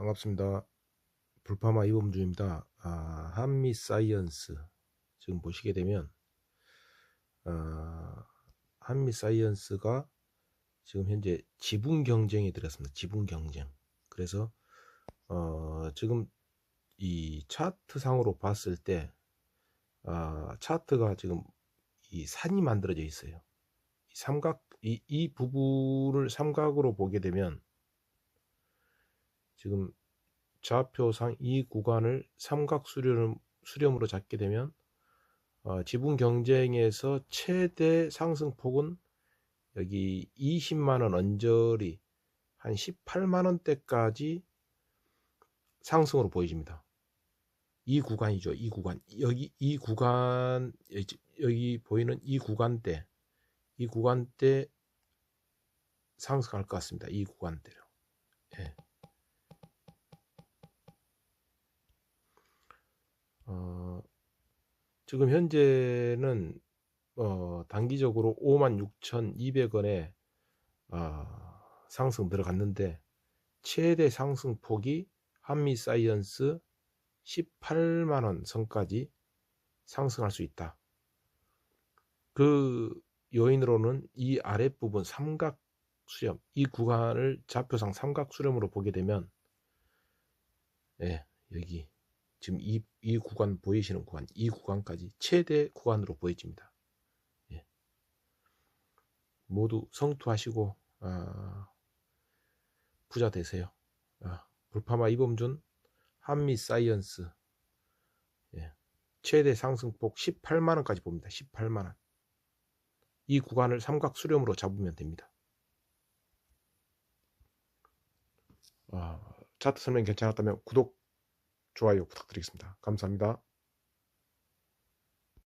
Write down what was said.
반갑습니다. 불파마 이범주입니다. 아, 한미 사이언스 지금 보시게 되면 아, 한미 사이언스가 지금 현재 지분 경쟁에 들었습니다. 지분 경쟁. 그래서 어, 지금 이 차트 상으로 봤을 때 아, 차트가 지금 이 산이 만들어져 있어요. 이 삼각 이, 이 부분을 삼각으로 보게 되면 지금 좌표상 이 구간을 삼각 수렴, 수렴으로 잡게 되면 어, 지분 경쟁에서 최대 상승폭은 여기 20만원 언저리 한 18만원대까지 상승으로 보여집니다. 이 구간이죠. 이 구간. 여기 이 구간 여기 보이는 이 구간대 이 구간대 상승할 것 같습니다. 이 구간대로. 예. 지금 현재는 어, 단기적으로 56,200원에 어, 상승 들어갔는데 최대 상승폭이 한미 사이언스 18만원 선까지 상승할 수 있다. 그 요인으로는 이 아랫부분 삼각 수렴, 이 구간을 좌표상 삼각 수렴으로 보게 되면 예, 여기 지금 이, 이 구간 보이시는 구간, 이 구간까지 최대 구간으로 보여집니다. 예. 모두 성투하시고 아, 부자 되세요. 아, 불파마 이범준 한미 사이언스 예. 최대 상승폭 18만원까지 봅니다. 18만원. 이 구간을 삼각 수렴으로 잡으면 됩니다. 아, 차트 설명 괜찮았다면 구독, 좋아요 부탁드리겠습니다. 감사합니다.